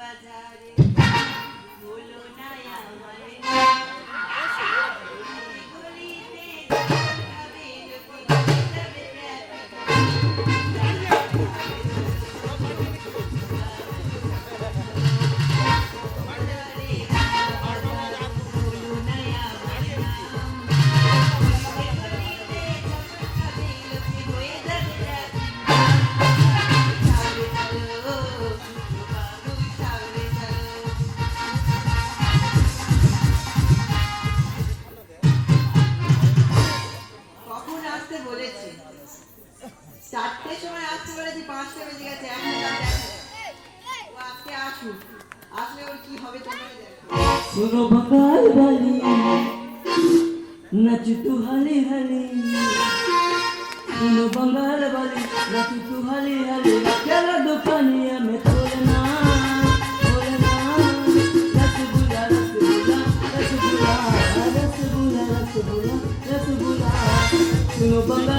Abada চারটের সময় আসতে পারে যে পাঁচটা বেজে গেছে এখন ও আজকে আসুক। আসলে ওর কি হবে তোমরা দেখো। বালি নাচু তু হালি হালি। শোনো বঙ্গাল বালি নাচু তু হালি হালি। খেলা দোকানি আমি তোলে না Rasugulla, Rasugulla, Rasugulla, Rasugulla, Rasugulla, Rasugulla, Rasugulla,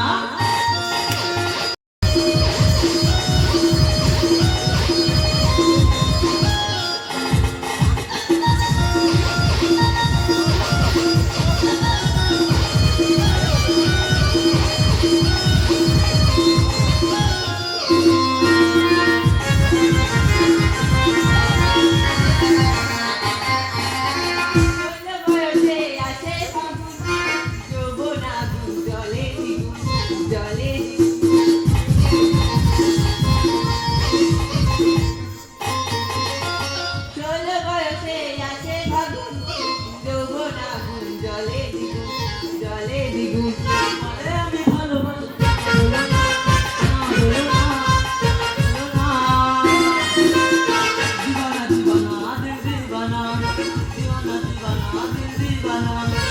Thank you.